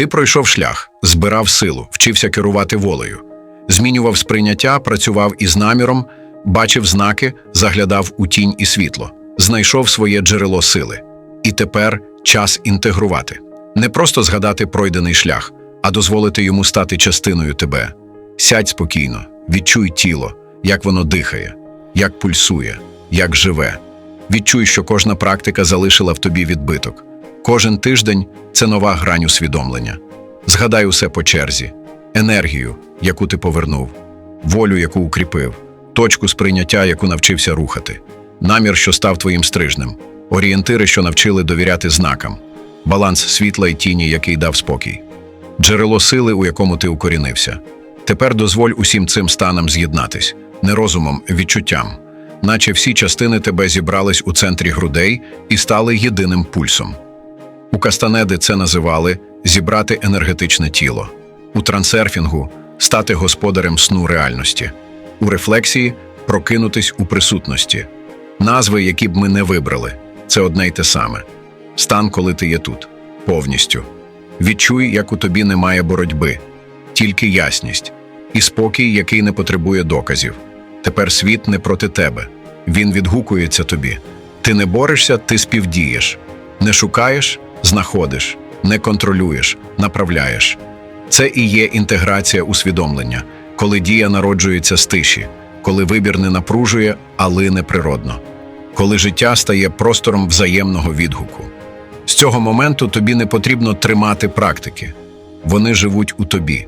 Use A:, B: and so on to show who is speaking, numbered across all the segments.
A: Ти пройшов шлях, збирав силу, вчився керувати волею, змінював сприйняття, працював із наміром, бачив знаки, заглядав у тінь і світло, знайшов своє джерело сили. І тепер час інтегрувати. Не просто згадати пройдений шлях, а дозволити йому стати частиною тебе. Сядь спокійно, відчуй тіло, як воно дихає, як пульсує, як живе. Відчуй, що кожна практика залишила в тобі відбиток. Кожен тиждень це нова грань усвідомлення. Згадай усе по черзі: енергію, яку ти повернув, волю, яку укріпив, точку сприйняття, яку навчився рухати, намір, що став твоїм стрижнем, орієнтири, що навчили довіряти знакам, баланс світла і тіні, який дав спокій, джерело сили, у якому ти укорінився. Тепер дозволь усім цим станам з'єднатись, не розумом, відчуттям, наче всі частини тебе зібрались у центрі грудей і стали єдиним пульсом. У Кастанеди це називали зібрати енергетичне тіло, у трансерфінгу стати господарем сну реальності, у рефлексії прокинутись у присутності. Назви, які б ми не вибрали, це одне й те саме. Стан, коли ти є тут, повністю. Відчуй, як у тобі немає боротьби, тільки ясність і спокій, який не потребує доказів. Тепер світ не проти тебе. Він відгукується тобі. Ти не борешся, ти співдієш. Не шукаєш, знаходиш, не контролюєш, направляєш. Це і є інтеграція усвідомлення, коли дія народжується з тиші, коли вибір не напружує, а лине природно, коли життя стає простором взаємного відгуку. З цього моменту тобі не потрібно тримати практики. Вони живуть у тобі,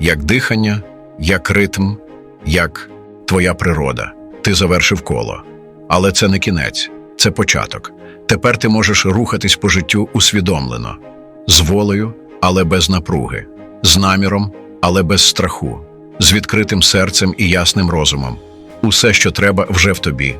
A: як дихання, як ритм, як твоя природа. Ти завершив коло. Але це не кінець, це початок. Тепер ти можеш рухатись по життю усвідомлено, з волею, але без напруги, з наміром, але без страху, з відкритим серцем і ясним розумом. Усе, що треба, вже в тобі,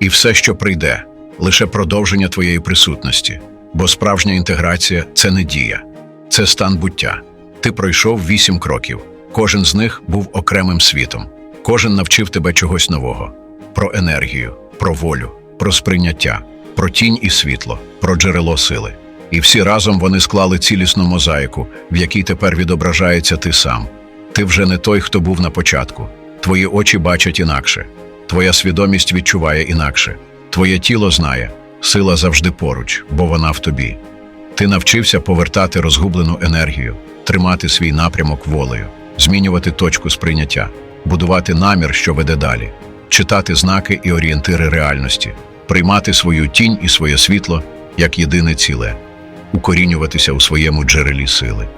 A: і все, що прийде, лише продовження твоєї присутності, бо справжня інтеграція це не дія, це стан буття. Ти пройшов вісім кроків, кожен з них був окремим світом, кожен навчив тебе чогось нового про енергію, про волю, про сприйняття, про тінь і світло, про джерело сили. І всі разом вони склали цілісну мозаїку, в якій тепер відображається ти сам. Ти вже не той, хто був на початку. Твої очі бачать інакше, твоя свідомість відчуває інакше, твоє тіло знає, сила завжди поруч, бо вона в тобі. Ти навчився повертати розгублену енергію, тримати свій напрямок волею, змінювати точку сприйняття, будувати намір, що веде далі, читати знаки і орієнтири реальності, приймати свою тінь і своє світло як єдине ціле, укорінюватися у своєму джерелі сили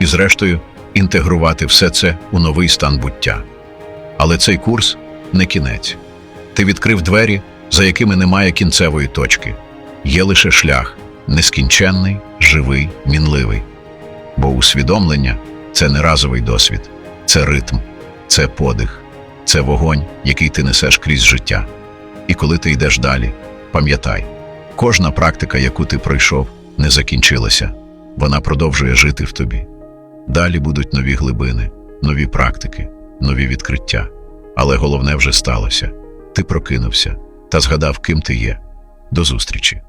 A: і, зрештою, інтегрувати все це у новий стан буття. Але цей курс не кінець. Ти відкрив двері, за якими немає кінцевої точки. Є лише шлях, нескінченний, живий, мінливий. Бо усвідомлення це не разовий досвід, це ритм, це подих, це вогонь, який ти несеш крізь життя. І коли ти йдеш далі, пам'ятай, кожна практика, яку ти пройшов, не закінчилася, вона продовжує жити в тобі. Далі будуть нові глибини, нові практики, нові відкриття. Але головне вже сталося. Ти прокинувся та згадав, ким ти є. До зустрічі!